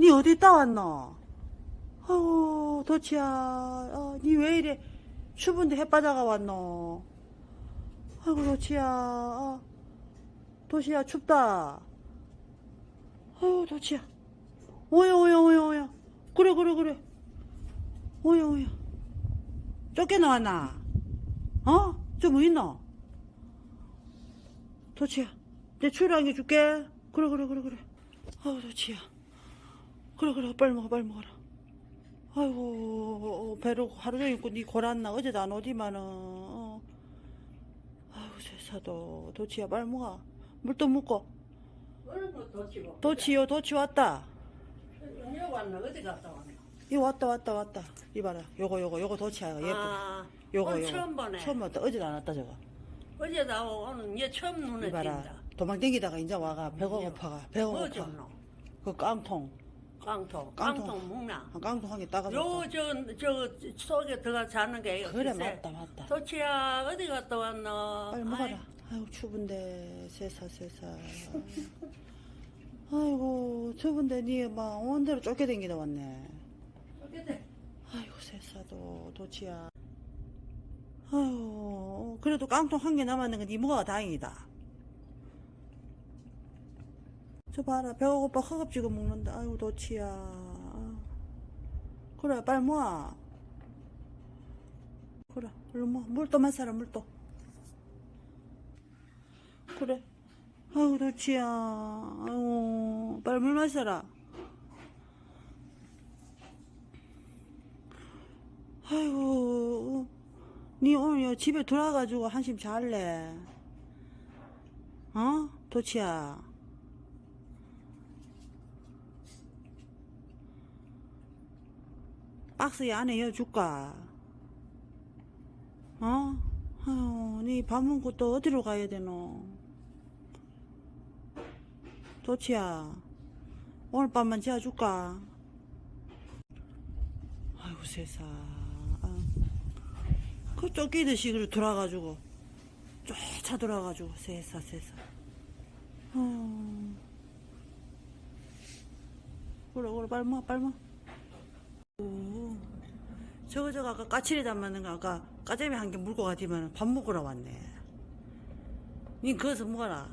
니 어디 있다 왔노? 아이고, 도치야. 어, 니왜 이래 추운데 햇바다가 왔노? 아이고, 도치야. 어, 도시야, 춥다. 아이고, 도치야. 오야, 오야, 오야, 오야. 그래, 그래, 그래. 오야, 오야. 쫓겨 나왔나? 어? 저뭐 있노? 도치야, 내 추울한 줄게. 그래, 그래, 그래, 그래. 아우, 도치야. 그래, 그래, 빨리 먹어, 빨리 먹어라. 아이고, 배로 하루 종일 입고 니 골았나? 어제도 안 오디만은. 어. 아이고, 세사도. 도치야, 빨리 먹어. 물도 먹고. 도치요, 도치 왔다. 언제 왔나? 어디 갔다 왔나? 이 왔다, 왔다, 왔다. 이봐라. 요거, 요거, 요거 도치야. 예쁘. 아, 요거, 요거. 처음 보네. 처음 왔다. 어제도 안 왔다, 저거. 어제 나오고 오늘 얘 처음 눈에 이봐라. 띈다. 도망 댕기다가 이제 와가. 배가? 고파가. 배가 뭐 고파. 그 깡통. 깡통. 깡통. 한 깡통 한개 따가지고. 요, 저, 저, 속에 들어가 자는 게. 그래, 글쎄. 맞다, 맞다. 도치야, 어디 갔다 왔나? 빨리 먹어라. 아이고 추운데 세사 세사. 아이고 추운데 니막 온대로 쫓겨 댕기다 왔네. 어디 돼? 아이고 세사도 도치야. 아이고 그래도 깡통 한 개 남았는 건 이모가 다행이다. 저 봐라 배가 고파 허겁지겁 먹는다. 아이고 도치야. 그래 빨리 모아. 그래 얼른 모아 물도 마사라 물도. 그래. 아이고, 도치야. 아이고, 빨리 물 마셔라. 아이고, 니 오늘 여 집에 돌아가지고 한심 잘래. 어? 도치야. 박스에 안에 여줄까? 어? 아유, 니밥 먹고 또 어디로 가야 되노? 도치야, 오늘 밤만 재워줄까? 아이고, 세상. 아. 그 쫓기듯이 그래 돌아가지고, 쫓아 돌아가지고, 세상, 세상. 어. 그래, 그래, 빨리 빨리. 오. 저거, 저거, 아까 까칠이 담았는 거, 아까 까재미 한 개 물고 가디면 밥 먹으러 왔네. 니 그것을 먹어라.